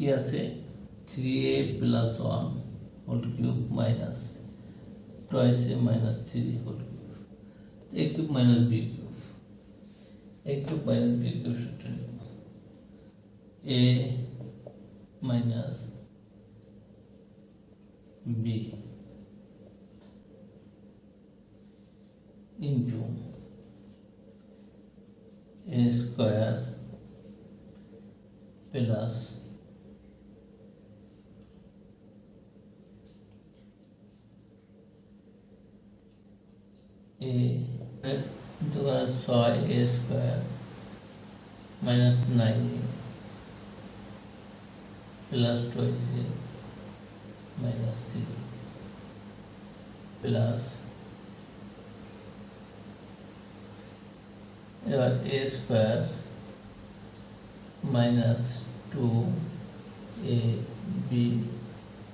কি আছে three A plus one whole cube minus twice A minus three whole cube A cube minus B cube A cube minus B cube সূত্র নিব A minus B into a square plus A square minus nine plus twice A minus three plus A square minus two A B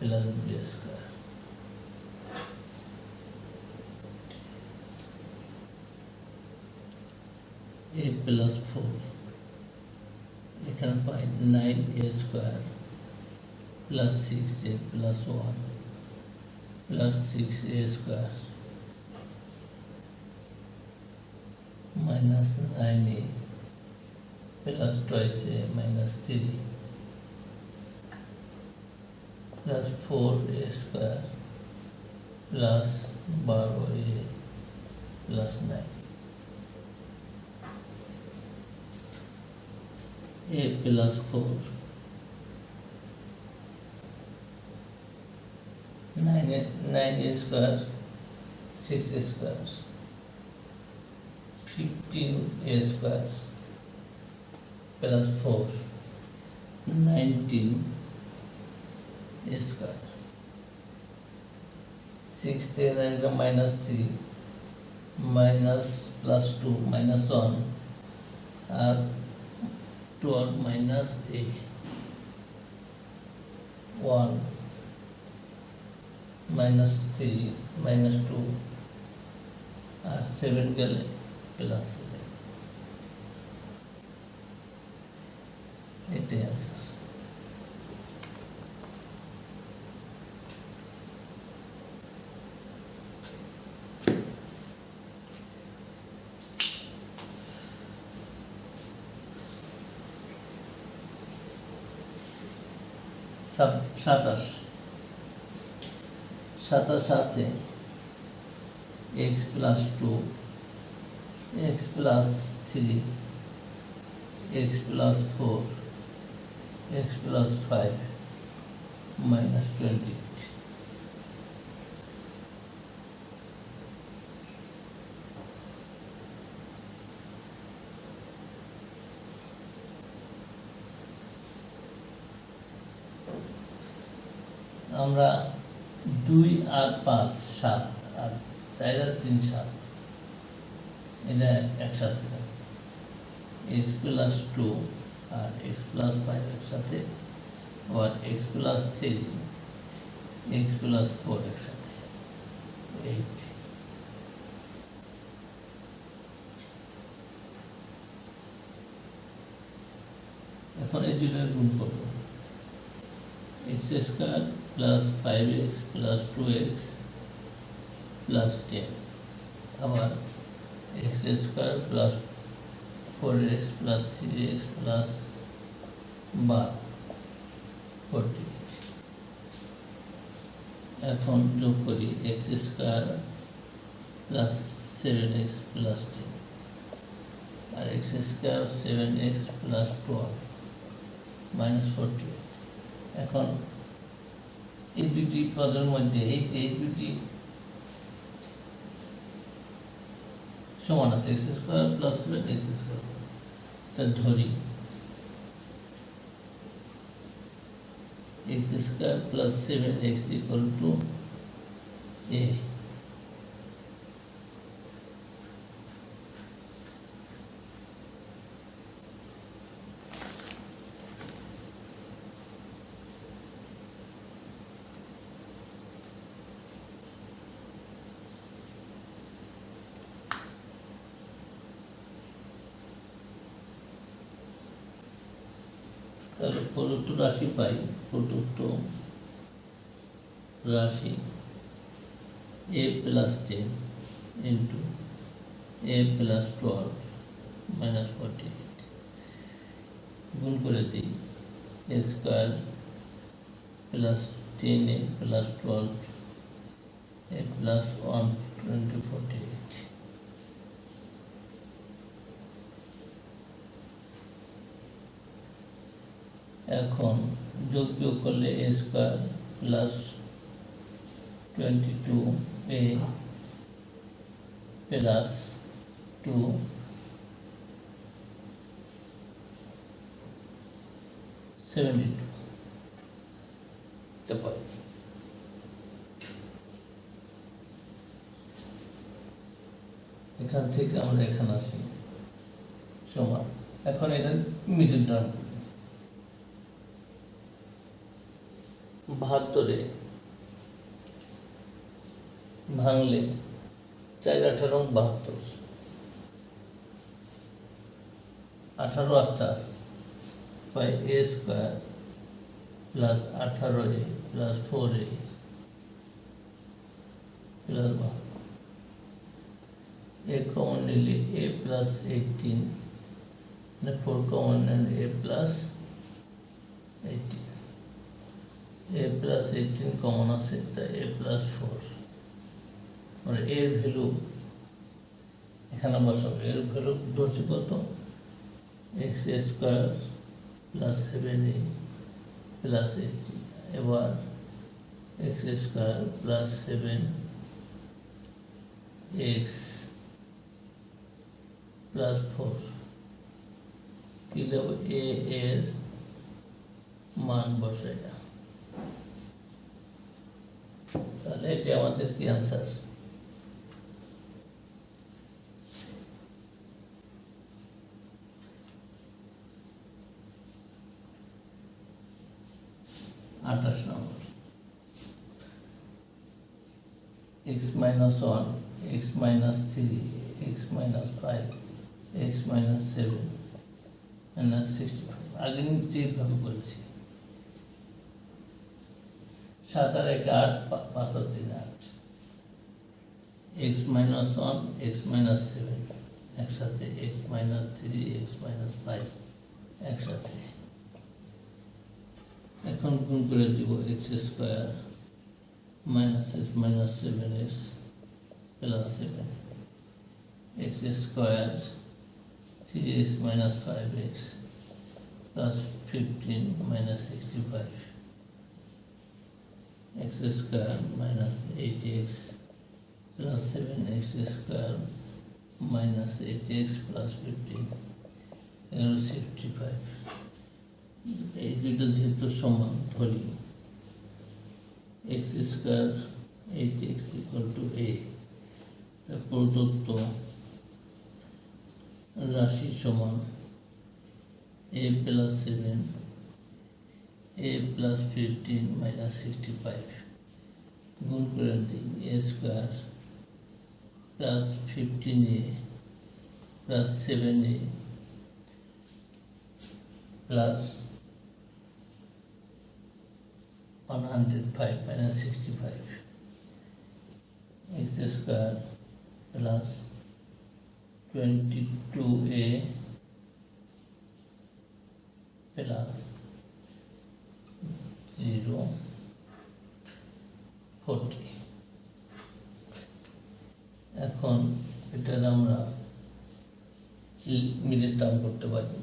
plus B square A plus 4 you can find 9 a square plus 6 a plus 1 plus 6 a square minus 9 a plus twice a minus 3 plus 4 a square plus bar a plus 9 8 plus 4 9, 9 square 6 squares 15 squares plus 4 19 square 6 minus 3 minus plus 2 minus 1 are Two minus a. 1 minus 3 minus 2 are 7 plus 7 it is সাতাশ সাতাশ আছে X plus two x plus 3 x plus 4 x plus 5 minus 20 আমরা দুই আর পাঁচ সাত আর চার আর তিন সাত এটা একসাথে এক্স প্লাস টু আর এক্স প্লাস ফাইভ একসাথে, আবার X plus three X plus four একসাথে। এইট এখন এই দুটার গুণ করব। X square plus five X plus two X plus ten আবার X square plus four X plus three X plus বার ফোরটি এখন যোগ করি X square plus seven X plus ten আর X square seven X plus twelve minus forty এখন এই দুটি পদের মধ্যে এই যে এই দুটি সমান আছে X square plus seven X square ধরি। X square plus seven X equal to A তাহলে প্রদত্ত রাশি পাই প্রদত্ত রাশি। A plus ten into A plus twelve minus forty গুণ করে দিই A square plus ten A plus twelve A plus one twenty forty eight এখন যোগ বিয়োগ করলে A square plus twenty two A plus two seventy two তারপর এখান থেকে আমরা এখানে আসি। সমান। এখন এটা মিডিল টার্ম বাহাত্তরে ভাঙলে চার আঠারো বাহাত্তর। আঠারো আর চার বাই এ স্কোয়ার প্লাস আঠারো A plus four A plus বাহাত্তর a common নিলে a plus 18 মানে 4 common and a plus 18 a plus 18 common আছে, তা a plus 4 মানে এর ভ্যালু এখানে বসাবো। এর ভ্যালু ধরছি কত? X square plus seven A plus eighteen এবার X square plus seven X plus four কি দেব? এ এর মান বসে যা তাহলে এটি আমাদের কি আনসার আঠাশ নম্বর x minus 1, x minus 3, x minus 5, x minus 7, minus 65 আগে আমি যেভাবে বলেছি। সাত আর এক আট পাঁচ আর তিন X minus one X minus seven একসাথে X minus three X minus five একসাথে। এখন গুণ করে দিব X square minus x minus 7x plus 7 x square 3x minus 5x plus 15 minus 65 x square minus 8x plus 7x square minus 8x plus 15 এর 65 এই দুটো যেহেতু সমান, ধরি। X square eight X equal to A প্রদত্ত রাশি সমান A plus seven A plus fifteen minus sixty five গুণ করে দিই A square plus fifteen A plus seven A plus 105 minus 65 x square plus 22a plus 0 40 এখন এটার আমরা minute term করতে পারি।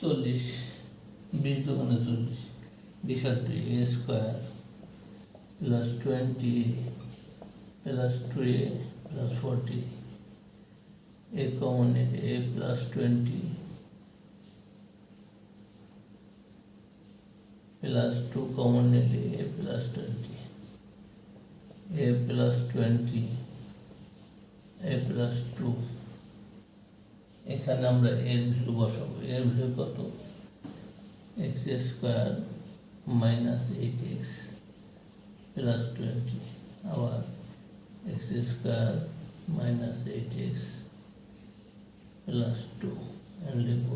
চল্লিশ, বিশ দোকানে চল্লিশ, বিশ A square plus twenty plus two A plus forty A common A plus twenty plus two common নিলে A plus twenty A plus twenty A plus two এখানে আমরা এর ভ্যালু বসাবো। এর ভ্যালু কত? X square minus eight X plus twenty আবার X square minus eight X plus two লিখব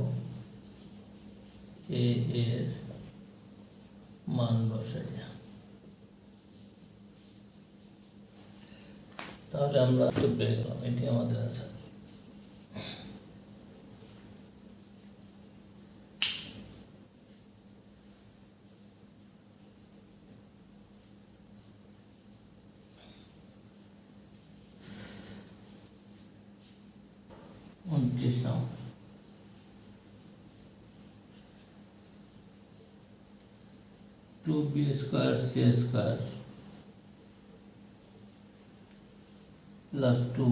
এ এর মান বসাই। তাহলে আমরা একটু পেয়ে গেলাম এটি আমাদের অ্যান্সার উনত্রিশ নম্বর B square C square plus two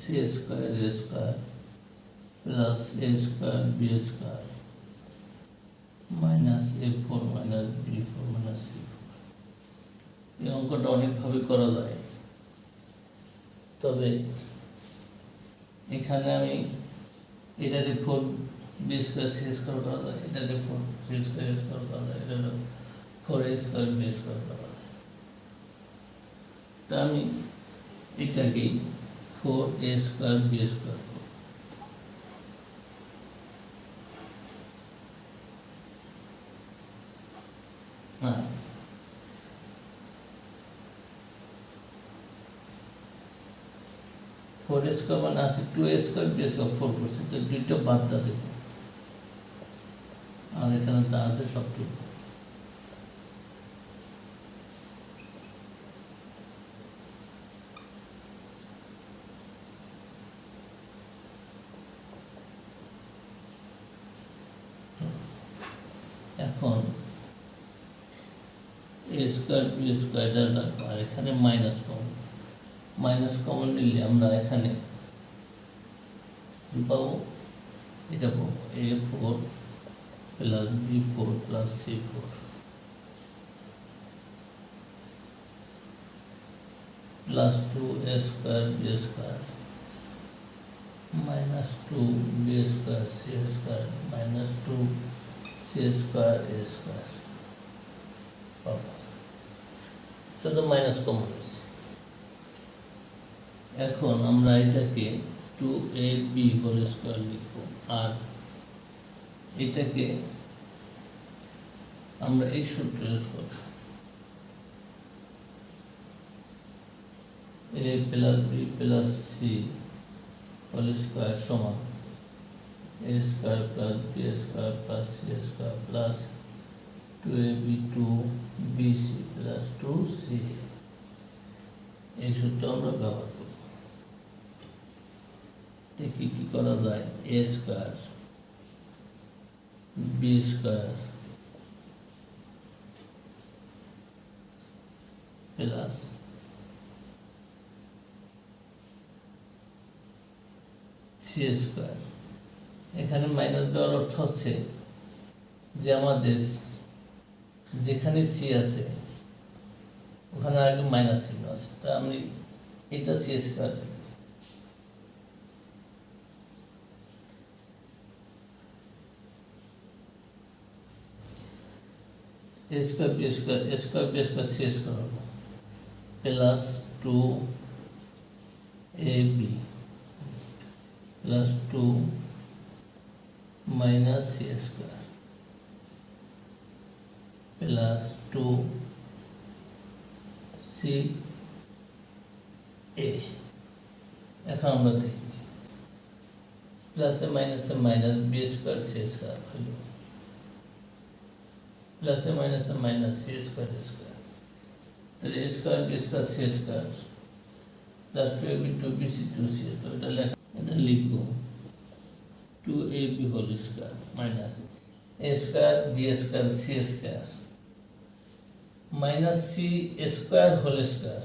C square A square plus A square B square minus A four minus B four minus C four এই অঙ্কটা অনেকভাবে করা যায়। তবে এখানে আমি এটা যে four B square C square করা যায় এটা যে ফোর সি স্কোয়ার স্কোয়ার করা যায় এটা four A square B square করা যায় তা আমি এটাকেই four A square B square four square মানে আছে টু স্কোয়ার বি ফোর করছে। দুইটা বাদ দা দেব। আর এখানে যা আছে সবটুকু এখন এ স্কোয়ার বি স্কোয়ার রাখব আর এখানে মাইনাস কমন মাইনাস কমন নিলে আমরা এখানে কি পাবো? এটা পাবো A four plus B four plus C four plus two A square B square minus two B square C square minus two C এখন আমরা এটাকে হোল লিখব। আর এটাকে আমরা এই সূত্র ইউজ করব। A plus B plus C whole সমান plus C square plus two A B two B C plus two C এই সূত্র আমরা ব্যবহার করব। দেখি কি করা যায়। A square B square plus C square এখানে মাইনাস দেওয়ার অর্থ হচ্ছে যে আমাদের যেখানে সি আছে, ওখানে আর আগে মাইনাস চিহ্ন আছে। তা আমি এটা C S a square, b square, a square, b square, c square plus 2ab plus 2 minus C square plus two C A এখন আমরা দেখি প্লাসে মাইনাসে minus B square C square হলো প্লাসে মাইনাসে মাইনাস সি স্কোয়ার স্কোয়ার তাহলে A square B square C square plus two A B two B C two C তো এটা লেখা এটা লিখবো two A B whole square minus A square B square C square minus C square whole square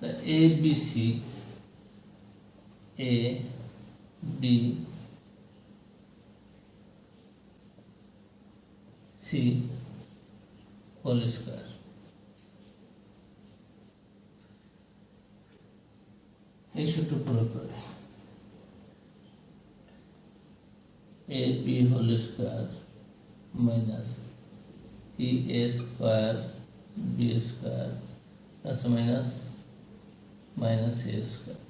তা A B C A B C whole square এই সূত্র প্রয়োগ করে। A B whole square minus E A square B square plus minus minus C square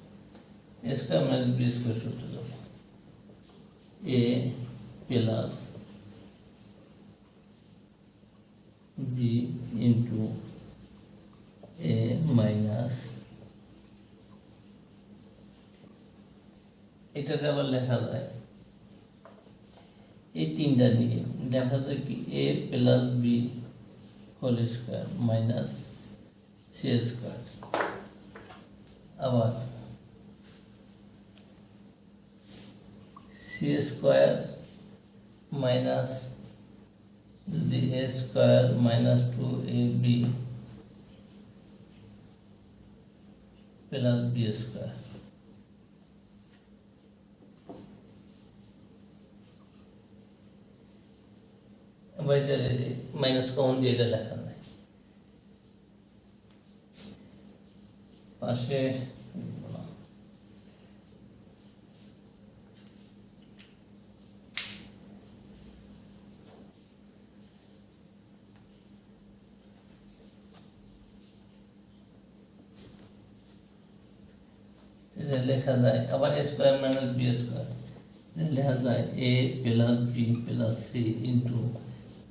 A square minus B square সূত্র যাব A plus B into A minus এটাকে আবার লেখা যায় এই তিনটা নিয়ে দেখা যায় কি, A plus B whole square minus C square আবার সি স্কোয়ার মাইনাস যদি A square minus two A B plus B square এটা মাইনাস কমন দিয়ে এটা লেখা নাই। পাশে লেখা যায় আবার A square minus B square লেখা যায় A plus B plus C into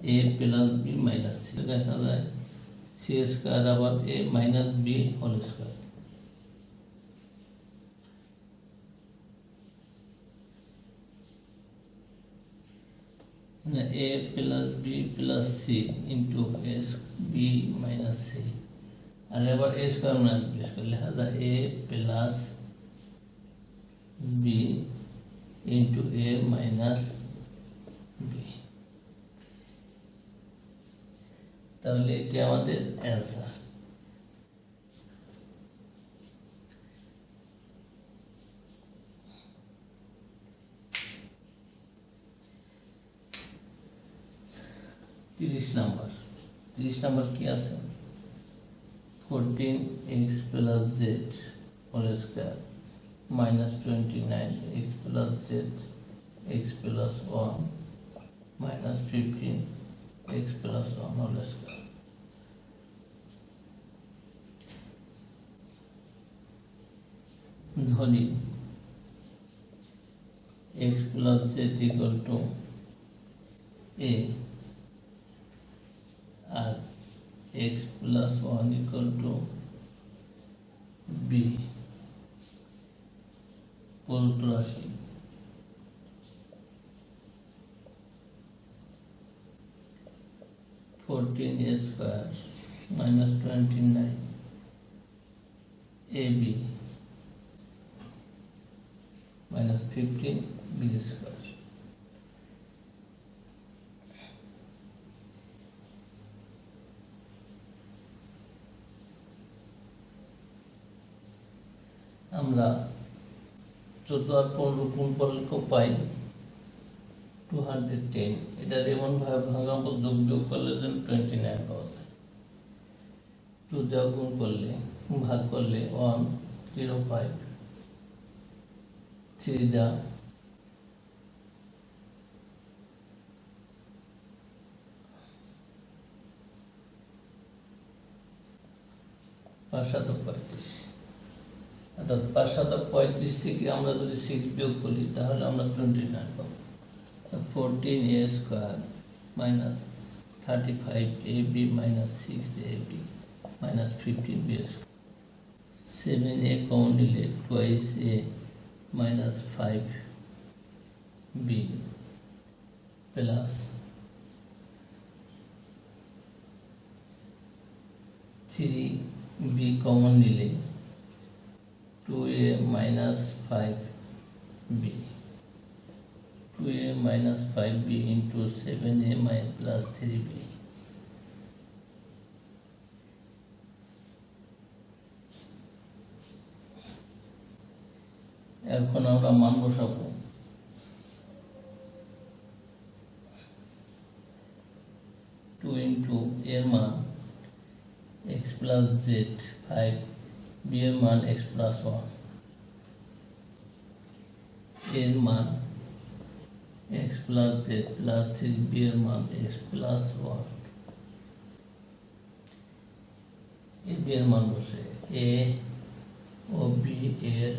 A plus B minus C লেখা যায় সি স্কোয়ার আবার A minus B whole square A plus B plus C into S B minus C আর এবার A square minus B square লেখা যায় A plus B into A minus B তাহলে এটি আমাদের answer তিরিশ নাম্বার। তিরিশ number কি আছে? Fourteen X plus Z whole square minus 29 x plus z x plus 1 minus 15 x plus 1 whole square. ধরি x plus z equal to a আর x plus 1 equal to b পরিপ্রাসিক 14 a square minus 29 ab minus 15 b square. আমরা চোদ্দ আর পনেরো গুণ করলে পাই two hundred ten এটার এমনভাবে ভাঙা পর যোগ যোগ করলে যেন টোয়েন্টি নাইন পাওয়া যায়। টু দেওয়া গুণ করলে, ভাগ করলে ওয়ান জিরো ফাইভ থ্রি দেওয়া পাঁচ সাত পঁয়ত্রিশ। অর্থাৎ পাঁচ সাত পঁয়ত্রিশ থেকে আমরা যদি সিক্স বিয়োগ করি, তাহলে আমরা টোয়েন্টি নাইন পাবো। Fourteen A square minus thirty five A B minus six A B minus fifteen B square seven A common ले twice A minus five B plus three B common delay two A minus five B 2a minus 5b into 7a minus plus 3b. এখন আমরা মান বসাবো two into এর মান X plus Z five B এর মান X plus ওয়ানের মান X plus Z plus three B এর মান X plus one A B এর মান বসে এ ও বি এর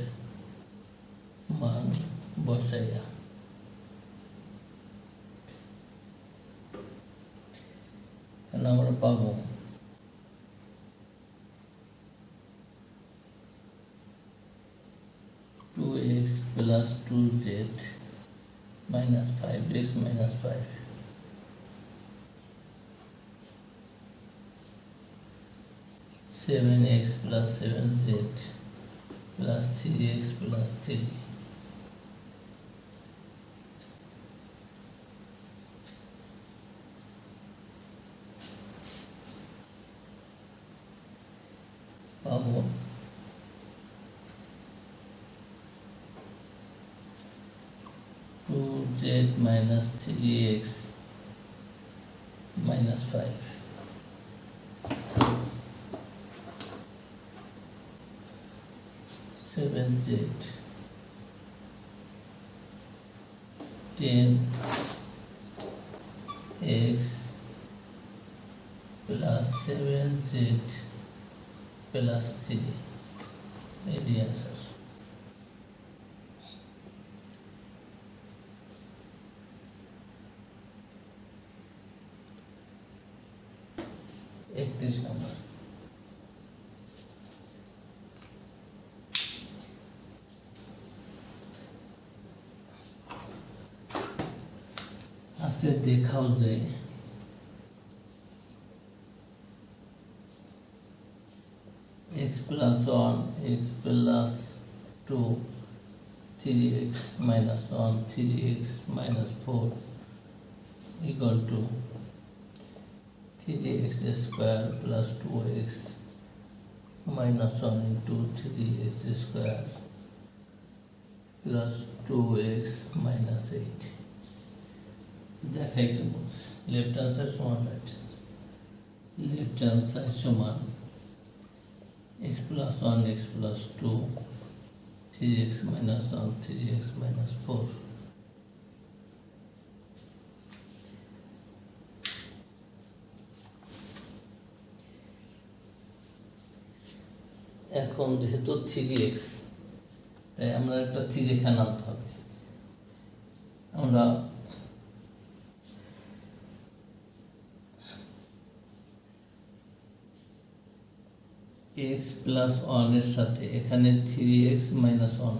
মান বসাইয়া তাহলে আমরা পাবো। Two X plus two Z minus 5, this minus 5. Seven x plus seven z plus three x plus three. 2z minus 3x minus 5 আজকে দেখাও যায় x plus 1 x plus 2 3x minus 1 3x minus 4 equal to 3x square plus 2x minus 1 into 3x square plus 2x minus 8 দেখাই বলছে left side সমান right left answer সমান X plus one X plus two three X minus one three X minus four এখন যেহেতু three x তাই আমরা একটা three রেখা নামতে হবে। আমরা এক্স প্লাস ওয়ানের সাথে, এখানে থ্রি এক্স মাইনাস ওয়ান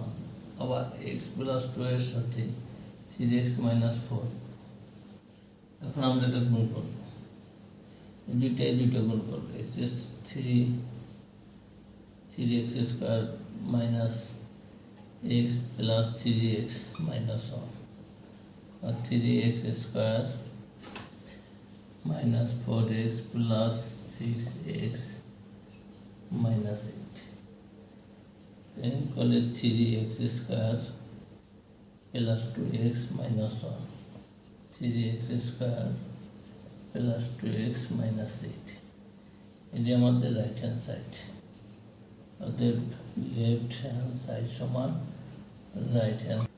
আবার এক্স প্লাস টু এর সাথে থ্রি এক্স মাইনাস ফোর এখন আমরা এটা গুণ করব। দুইটাই দুইটা গুণ করব। X S three three X square minus X plus three X minus one R three X square minus four X plus six X minus 8 then call it 3x square plus 2x minus 1 3x square plus 2x minus 8 এটি আমাদের right hand side অতএব left hand side সমান right hand